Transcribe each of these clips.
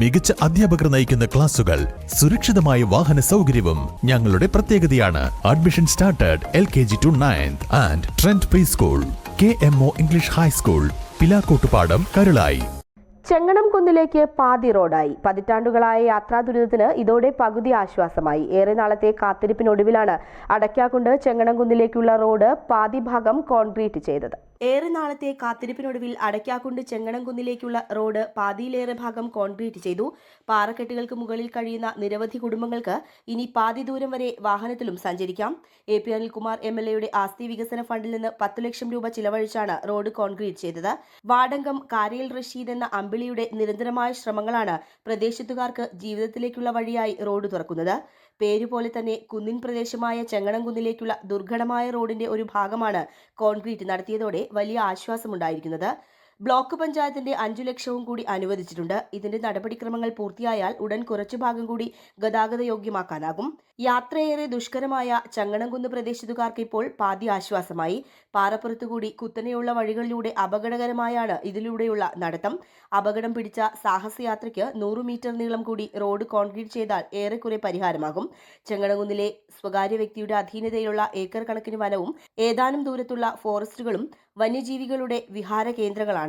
മികച്ച അധ്യാപകർ നയിക്കുന്ന ക്ലാസുകൾ സുരക്ഷിതമായ വാഹന സൗകര്യവും ഞങ്ങളുടെ പ്രത്യേകതയാണ്. Admission started L K G to ninth and trend pre school K M O English high school Pilakkottupadam Karulai Chenganam കുന്നിലേക്ക് പാതി റോഡായി. പതിറ്റാണ്ടുകളായ യാത്രാ ദുരിതത്തിന് ഇതോടെ പകുതി ആശ്വാസമായി. ഏറെ നാളത്തെ കാത്തിരിപ്പിനൊടുവിലാണ് അടയ്ക്കാക്കുണ്ട് ചെങ്ങണം കുന്നിലേക്കുള്ള റോഡ് പാതി ഭാഗം കോൺക്രീറ്റ് ചെയ്തത്. ഏറെ നാളത്തെ കാത്തിരിപ്പിനൊടുവിൽ അടയ്ക്കാക്കുണ്ട് ചെങ്ങണംകുന്നിലേക്കുള്ള റോഡ് പാതിയിലേറെ ഭാഗം കോൺക്രീറ്റ് ചെയ്തു. പാറക്കെട്ടുകൾക്ക് മുകളിൽ കഴിയുന്ന നിരവധി കുടുംബങ്ങൾക്ക് ഇനി പാതി ദൂരം വരെ വാഹനത്തിലും സഞ്ചരിക്കാം. A P Anilkumar M L എയുടെ ആസ്തി വികസന ഫണ്ടിൽ നിന്ന് പത്ത് ലക്ഷം രൂപ ചിലവഴിച്ചാണ് റോഡ് കോൺക്രീറ്റ് ചെയ്തത്. വാടങ്കം കാരയിൽ റഷീദ് എന്ന അമ്പിളിയുടെ നിരന്തരമായ ശ്രമങ്ങളാണ് പ്രദേശത്തുകാർക്ക് ജീവിതത്തിലേക്കുള്ള വഴിയായി റോഡ് തുറക്കുന്നത്. പേരുപോലെ തന്നെ കുന്നിൻ പ്രദേശമായ ചെങ്ങണംകുന്നിലേക്കുള്ള ദുർഘടമായ റോഡിന്റെ ഒരു ഭാഗമാണ് കോൺക്രീറ്റ് നടത്തിയതോടെ വലിയ ആശ്വാസമുണ്ടായിരിക്കുന്നത്. ബ്ലോക്ക് പഞ്ചായത്തിന്റെ അഞ്ചു ലക്ഷവും കൂടി അനുവദിച്ചിട്ടുണ്ട്. ഇതിന്റെ നടപടിക്രമങ്ങൾ പൂർത്തിയായാൽ ഉടൻ കുറച്ചു ഭാഗം കൂടി ഗതാഗത യോഗ്യമാക്കാനാകും. യാത്രയേറെ ദുഷ്കരമായ ചങ്ങണംകുന്ന് പ്രദേശത്തുകാർക്ക് ഇപ്പോൾ പാതി ആശ്വാസമായി. പാറപ്പുറത്തുകൂടി കുത്തനെയുള്ള വഴികളിലൂടെ അപകടകരമായാണ് ഇതിലൂടെയുള്ള നടത്തം. അപകടം പിടിച്ച സാഹസയാത്രയ്ക്ക് നൂറ് മീറ്റർ നീളം കൂടി റോഡ് കോൺക്രീറ്റ് ചെയ്താൽ ഏറെക്കുറെ പരിഹാരമാകും. ചെങ്ങണകുന്നിലെ സ്വകാര്യ വ്യക്തിയുടെ അധീനതയിലുള്ള ഏക്കർ കണക്കിന് വനവും ഏതാനും ദൂരത്തുള്ള ഫോറസ്റ്റുകളും വന്യജീവികളുടെ വിഹാര കേന്ദ്രങ്ങളാണ്.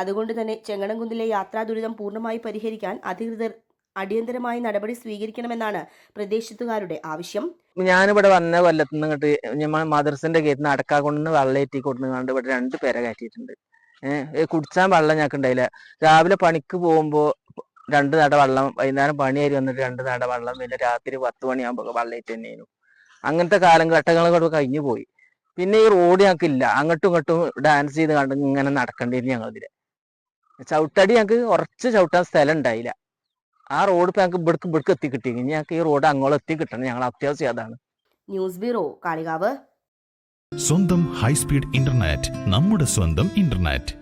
അതുകൊണ്ട് തന്നെ ചെങ്ങണംകുന്നിലെ യാത്രാ ദുരിതം പൂർണമായി പരിഹരിക്കാൻ അധികൃതർ അടിയന്തരമായി നടപടി സ്വീകരിക്കണമെന്നാണ് പ്രദേശത്തുകാരുടെ ആവശ്യം. ഞാനിവിടെ വന്ന കൊല്ലത്ത് നിന്ന് ഇങ്ങോട്ട് ഞമ്മ മദർസിന്റെ ഗേറ്റിൽ നിന്ന് അടക്കാ കൊണ്ട് വെള്ളേറ്റി കൊടുന്ന് കണ്ട് ഇവിടെ രണ്ട് പേരെ കയറ്റിയിട്ടുണ്ട്. ഏഹ് കുടിച്ചാൻ വെള്ളം ഞങ്ങൾക്ക് ഉണ്ടായില്ല. രാവിലെ പണിക്ക് പോകുമ്പോ രണ്ട് നട വെള്ളം വൈകുന്നേരം പണിയായി വന്നിട്ട് രണ്ട് നട വെള്ളം പിന്നെ രാത്രി പത്ത് മണിയാകുമ്പോ വെള്ളേറ്റ് തന്നെയായിരുന്നു. അങ്ങനത്തെ കാലം ഘട്ടങ്ങൾ കൂടെ കഴിഞ്ഞു പോയി പിന്നെ ഈ റോഡ് ഞങ്ങൾക്ക് ഇല്ല. അങ്ങോട്ടും ഇങ്ങോട്ടും ഡാൻസ് ചെയ്ത് കണ്ട് ഇങ്ങനെ നടക്കേണ്ടിയിരുന്നു ഞങ്ങളിതിൽ. ചവിട്ടടി ഞങ്ങൾക്ക് ഉറച്ച് ചവിട്ടാൻ സ്ഥലം ഉണ്ടായില്ല ആ റോഡ് ഇപ്പൊ ഞങ്ങൾക്ക് ഇവിടേക്ക് ഇവിടേക്ക് എത്തി കിട്ടി. ഇനി ഞങ്ങൾക്ക് ഈ റോഡ് അങ്ങോളം എത്തി കിട്ടണം. ഞങ്ങൾ അത്യാവശ്യം അതാണ്. News bureau Kalikavu. സ്വന്തം ഹൈസ്പീഡ് ഇന്റർനെറ്റ് നമ്മുടെ സ്വന്തം ഇന്റർനെറ്റ്.